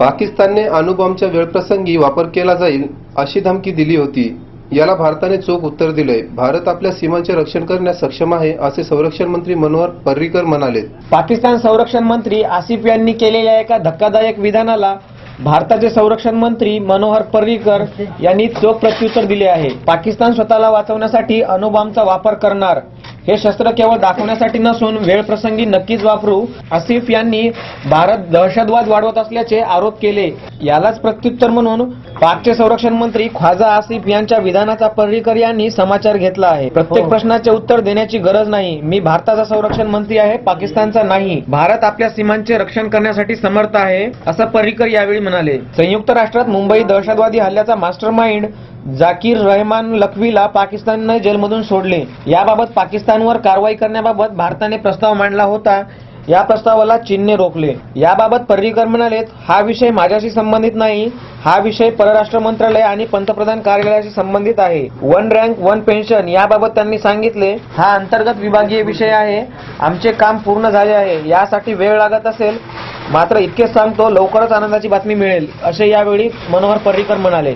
पाकिस्तानने अणुबॉम्बच्या वेळप्रसंगी वापर केला जाईल अशी धमकी दिली होती. याला भारताने चोख उत्तर दिलंय. भारत आपल्या सीमांचे रक्षण करण्यास सक्षम आहे असे संरक्षण मंत्री मनोहर पर्रिकर म्हणाले. पाकिस्तान संरक्षण मंत्री आसिफ यांनी केलेल्या एका धक्कादायक विधानाला भारताचे संरक्षण मंत्री मनोहर पर्रिकर यांनी चोख प्रत्युत्तर दिले आहे. पाकिस्तान स्वतःला वाचवण्यासाठी अणुबॉम्बचा वापर करणार. हे शस्त्र केवळ दाखवण्यासाठी नसून वेळ प्रसंगी नक्कीच वापरू. आसिफ यांनी भारत दहशतवाद वाढवत असल्याचे आरोप केले. यालाच प्रत्युत्तर म्हणून पाकचे संरक्षण मंत्री ख्वाजा आसिफ यांच्या विधानाचा पर्रिकर यांनी समाचार घेतला आहे. प्रत्येक प्रश्नाचे उत्तर देण्याची गरज नाही. मी भारताचा संरक्षण मंत्री आहे पाकिस्तानचा नाही. भारत आपल्या सीमांचे रक्षण करण्यासाठी समर्थ आहे असं पर्रिकर यावेळी म्हणाले. संयुक्त राष्ट्रात मुंबई दहशतवादी हल्ल्याचा मास्टर माइंड जाकीर रहमान लखवीला पाकिस्तानने जेलमधून सोडले. याबाबत पाकिस्तानवर कारवाई करण्याबाबत भारताने प्रस्ताव मांडला होता. या प्रस्तावाला चीनने रोखले. याबाबत पर्रिकर म्हणाले हा विषय माझ्याशी संबंधित नाही. हा विषय परराष्ट्र मंत्रालय आणि पंतप्रधान कार्यालयाशी संबंधित आहे. वन रँक वन पेन्शन याबाबत त्यांनी सांगितले हा अंतर्गत विभागीय विषय आहे. आमचे काम पूर्ण झाले आहे. यासाठी वेळ लागत असेल. मात्र इतकेच सांगतो लवकरच आनंदाची बातमी मिळेल असे यावेळी मनोहर पर्रिकर म्हणाले.